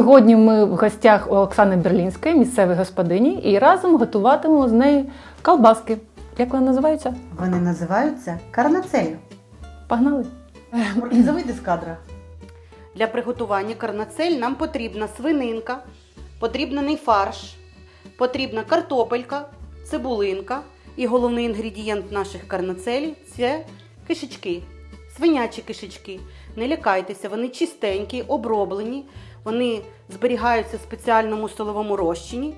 Сьогодні ми в гостях у Оксани Берлінської, місцевої господині, і разом готуватимемо з нею ковбаски. Як вони називаються? Вони називаються карнацель. Погнали! Маркіза, вийди з кадра. Для приготування карнацель нам потрібна свининка, потрібний фарш, потрібна картопелька, цибулинка і головний інгредієнт наших карнацелів це кишечки, свинячі кишечки. Не лякайтеся, вони чистенькі, оброблені, вони зберігаються в спеціальному столовому розчині.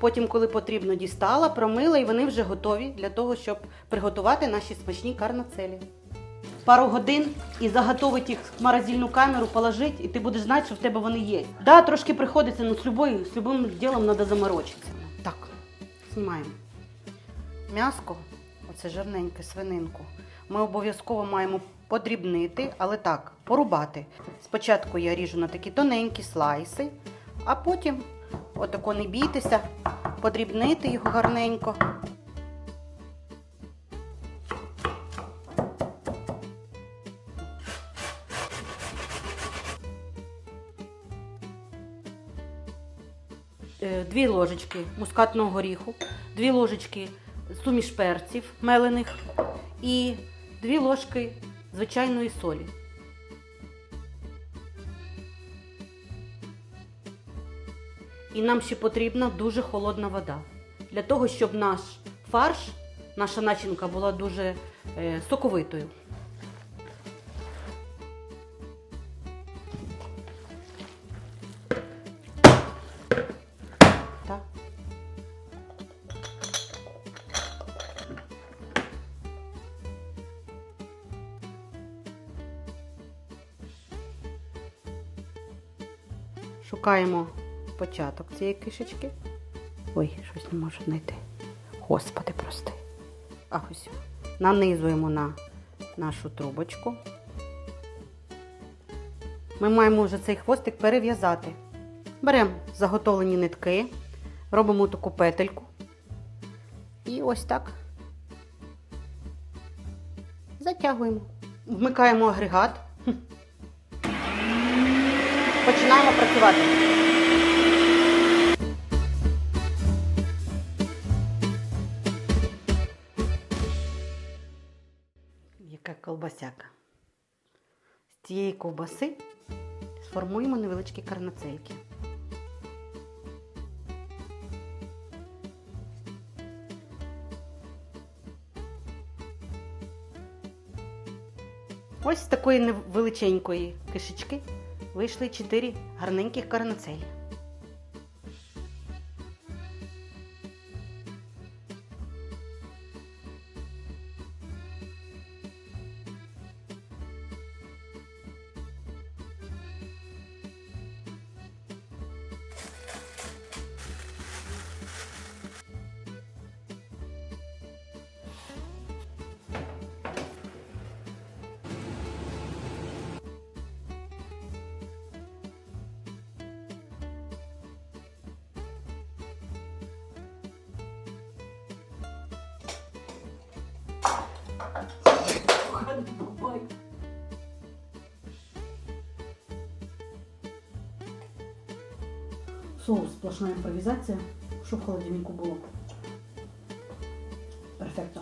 Потім, коли потрібно, дістала, промила і вони вже готові для того, щоб приготувати наші смачні карнацелі. Пару годин і заготовить їх в морозильну камеру, положить, і ти будеш знати, що в тебе вони є. Да, трошки приходиться, але з любою, з любим ділом треба заморочитися. Так, знімаємо. М'яско, оце жирненьке свининку, ми обов'язково маємо подрібнити, але так, порубати. Спочатку я ріжу на такі тоненькі слайси, а потім, отако не бійтеся, подрібнити його гарненько. Е, Дві ложечки мускатного горіху, дві ложечки суміш перців мелених і дві ложки звичайної солі. І нам ще потрібна дуже холодна вода. Для того, щоб наш фарш, наша начинка була дуже е, соковитою. Шукаємо початок цієї кишечки. Ой, щось не можу знайти. Господи, прости. А ось. Нанизуємо на нашу трубочку. Ми маємо вже цей хвостик перев'язати. Беремо заготовлені нитки, робимо таку петельку. І ось так. Затягуємо. Вмикаємо агрегат. Починаємо працювати. Яка колбасяка. З цієї ковбаси сформуємо невеличкі карнацельки. Ось з такої невеличенької кишечки вийшли 4 гарненьких карнацелі. Соус сплошна імпровізація. Що в холодильнику було? Перфекто.